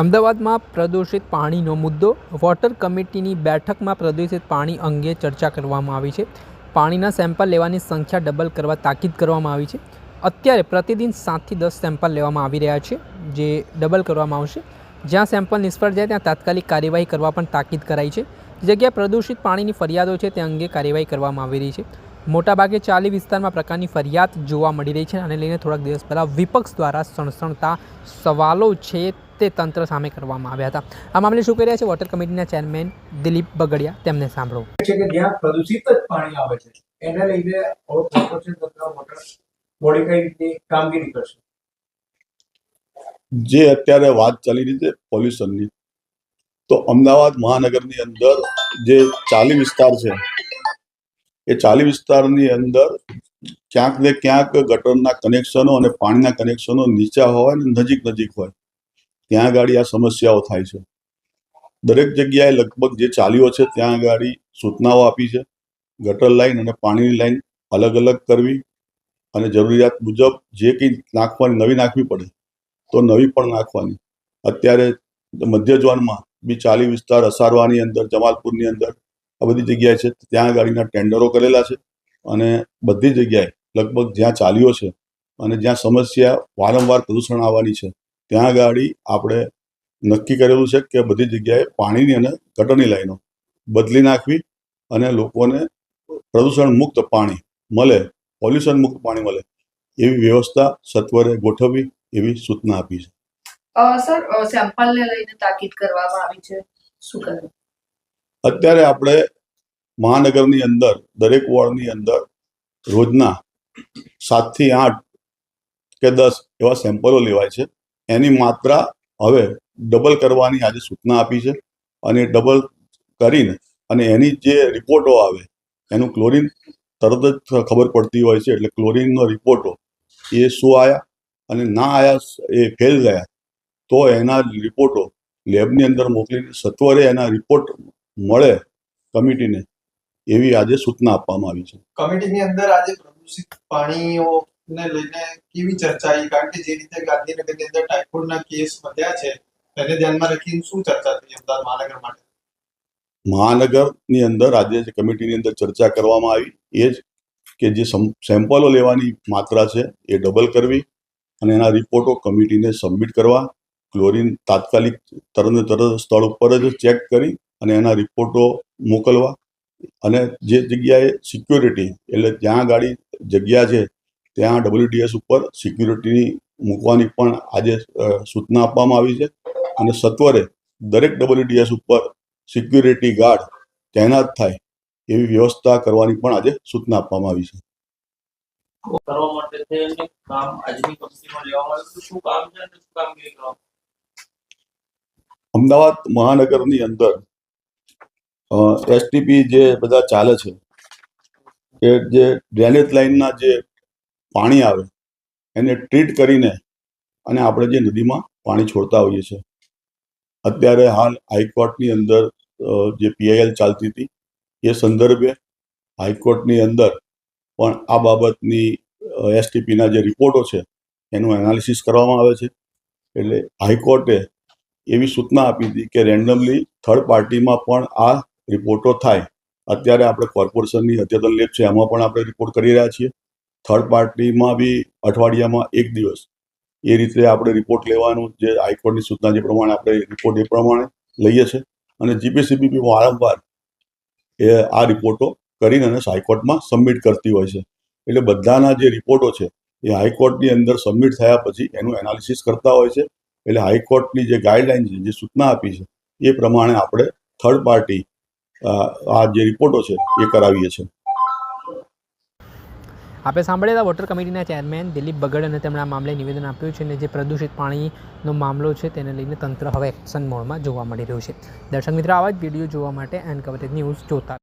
અમદાવાદમાં પ્રદૂષિત પાણીનો મુદ્દો. વોટર કમિટીની બેઠકમાં પ્રદૂષિત પાણી અંગે ચર્ચા કરવામાં આવી છે. પાણીના સેમ્પલ લેવાની સંખ્યા ડબલ કરવા તાકીદ કરવામાં આવી છે. અત્યારે પ્રતિદિન સાતથી દસ સેમ્પલ લેવામાં આવી રહ્યા છે, જે ડબલ કરવામાં આવશે. જ્યાં સેમ્પલ નિષ્ફળ જાય ત્યાં તાત્કાલિક કાર્યવાહી કરવા પણ તાકીદ કરાઈ છે. જગ્યાએ પ્રદૂષિત પાણીની ફરિયાદો છે, તે અંગે કાર્યવાહી કરવામાં આવી રહી છે. મોટાભાગે ચાલી વિસ્તારમાં પ્રકારની ફરિયાદ જોવા મળી રહી છે અને લઈને થોડાક દિવસ પહેલાં વિપક્ષ દ્વારા સણસણતા સવાલો છે તે તંત્ર સામે કરવામાં આવ્યા હતા. આ મામલે શું કરી રહ્યા છે? વોટર કમિટીના ચેરમેન દિલીપ બગડિયા તેમને સાંભળો. છે કે જ્યાં પ્રદૂષિત જ પાણી આવે છે એને લઈને વોટર બોડી કઈ રીતની કામગીરી કરશે? જે અત્યારે વાત ચાલી રહી છે પોલ્યુશનની તો અમદાવાદ મહાનગરની અંદર જે ચાલી વિસ્તાર છે એ ચાલી વિસ્તારની અંદર ક્યાંક ને ક્યાંક ગટરના કનેક્શનો અને પાણીના કનેક્શનો નીચા હોય અને નજીક નજીક હોય. ત્યાં આગળ આ સમસ્યાઓ થાય છે. દરેક જગ્યાએ લગભગ જે ચાલ્યો છે, ત્યાં આગળ સૂચનાઓ આપી છે. ગટર લાઈન અને પાણીની લાઈન અલગ અલગ કરવી અને જરૂરિયાત મુજબ જે કંઈ નાખવાની, નવી નાખવી પડે તો નવી પણ નાખવાની. અત્યારે મધ્ય ઝોનમાં બી ચાલી વિસ્તાર અસારવાની અંદર, જમાલપુરની અંદર આ બધી જગ્યાએ છે. ત્યાં ગાડીના ટેન્ડરો કરેલા છે અને બધી જગ્યાએ લગભગ જ્યાં ચાલ્યો છે અને જ્યાં સમસ્યા વારંવાર પ્રદૂષણ આવવાની છે ત્યાં ગાડી આપણે નક્કી કરેલું છે કે બધી જગ્યાએ પાણીની અને ગટરની લાઈનો બદલી નાખવી અને લોકોને પ્રદૂષણ મુક્ત પાણી મળે પોલ્યુશન મુક્ત પાણી મળે એવી વ્યવસ્થા સત્વરે ગોઠવવી એવી સૂચના આપી છે. સર સેમ્પલને લઈને તાકીદ કરવામાં આવી છે. શું કરવું અત્યારે આપણે મહાનગરની અંદર દરેક વોર્ડની અંદર રોજના સાતથી આઠ કે દસ એવા સેમ્પલો લેવાય છે. એની માત્રા હવે ડબલ કરવાની આજે સૂચના આપી છે અને ડબલ કરીને અને એની જે રિપોર્ટો આવે, એનું ક્લોરિન તરત જ ખબર પડતી હોય છે એટલે ક્લોરિનનો રિપોર્ટો એ શું આવ્યા અને ના આવ્યા એ ફેલ ગયા તો એના રિપોર્ટો લેબની અંદર મોકલીને સત્વરે એના રિપોર્ટ મળે કમિટીને એવી આજે સૂચના આપવામાં આવી છે. કમિટીની અંદર આજે પ્રદૂષિત પાણીઓને લઈને કેવી ચર્ચા આવી કારણ કે જે રીતે ગાંધીનગરની અંદર ટાઇફોઇડના કેસ વધ્યા છે, તેને ધ્યાનમાં રાખીને શું ચર્ચા થઈ અમદાવાદ મહાનગર માટે? મહાનગરની અંદર આજે જે કમિટીની અંદર ચર્ચા કરવામાં આવી, એ જ કે જે સમ- સેમ્પલો લેવાની માત્રા છે એ ડબલ કરવી અને એના રિપોર્ટો કમિટીને સબમિટ કરવા, ક્લોરિન તાત્કાલિક તરત તરત સ્થળ ઉપર જ ચેક કરી અને એના રિપોર્ટો મોકલવા અને જે જગ્યાએ સિક્યોરિટી, એટલે જ્યાં ગાડી જગ્યા છે ત્યાં ડબલ્યુડીએસ ઉપર સિક્યુરિટીની મૂકવાની પણ આજે સૂચના આપવામાં આવી છે. અને સત્વરે દરેક ડબલ્યુડીએસ ઉપર સિક્યુરિટી ગાર્ડ તૈનાત થાય એવી વ્યવસ્થા કરવાની પણ આજે સૂચના આપવામાં આવી છે. કરવા માટે છે કામ આજની કંપનીમાં લેવામાં આવ્યું શું કામ છે અને શું કામગીરી અમદાવાદ મહાનગરની અંદર એસટીપી જે બધા ચાલે છે કે જે ડ્રેનેજ લાઇનના જે પાણી આવે, એને ટ્રીટ કરીને અને આપણે જે નદીમાં પાણી છોડતા હોઈએ છીએ. અત્યારે હાલ હાઈકોર્ટની અંદર જે પીઆઈએલ ચાલતી હતી, એ સંદર્ભે હાઈકોર્ટની અંદર પણ આ બાબતની એસટીપીના જે રિપોર્ટો છે, એનું એનાલિસિસ કરવામાં આવે છે. એટલે હાઈકોર્ટે એવી સૂચના આપી હતી કે રેન્ડમલી થર્ડ પાર્ટીમાં પણ આ રિપોર્ટો થાય. અત્યારે આપણે કોર્પોરેશનની અદ્યતન લેબ છે, એમાં પણ આપણે રિપોર્ટ કરી રહ્યા છીએ. થર્ડ પાર્ટીમાં બી અઠવાડિયામાં એક દિવસ. એ રીતે આપણે રિપોર્ટ લેવાનું, જે હાઈકોર્ટની સૂચના જે પ્રમાણે આપણે રિપોર્ટ એ પ્રમાણે લઈએ છીએ અને જીપીસીબી બી વારંવાર એ આ રિપોર્ટો કરીને અને હાઈકોર્ટમાં સબમિટ કરતી હોય છે. એટલે બધાના જે રિપોર્ટો છે, એ હાઈકોર્ટની અંદર સબમિટ થયા પછી એનું એનાલિસિસ કરતા હોય છે. એટલે હાઈકોર્ટની જે ગાઈડલાઇન છે, જે સૂચના આપી છે, એ પ્રમાણે આપણે થર્ડ પાર્ટી આ જે રિપોર્ટો છે, એ કરાવીએ છીએ. આપણે સાંભળ્યા હતા વોટર કમિટીના ચેરમેન દિલીપ બગડ અને તેમણે આ મામલે નિવેદન આપ્યું છે અને જે પ્રદૂષિત પાણીનો મામલો છે તેને લઈને તંત્ર હવે એક્શન મોડમાં જોવા મળી રહ્યું છે. દર્શક મિત્રો, આવા જ વીડિયો જોવા માટે એન્ડ કવરેજ ન્યૂઝ જોતા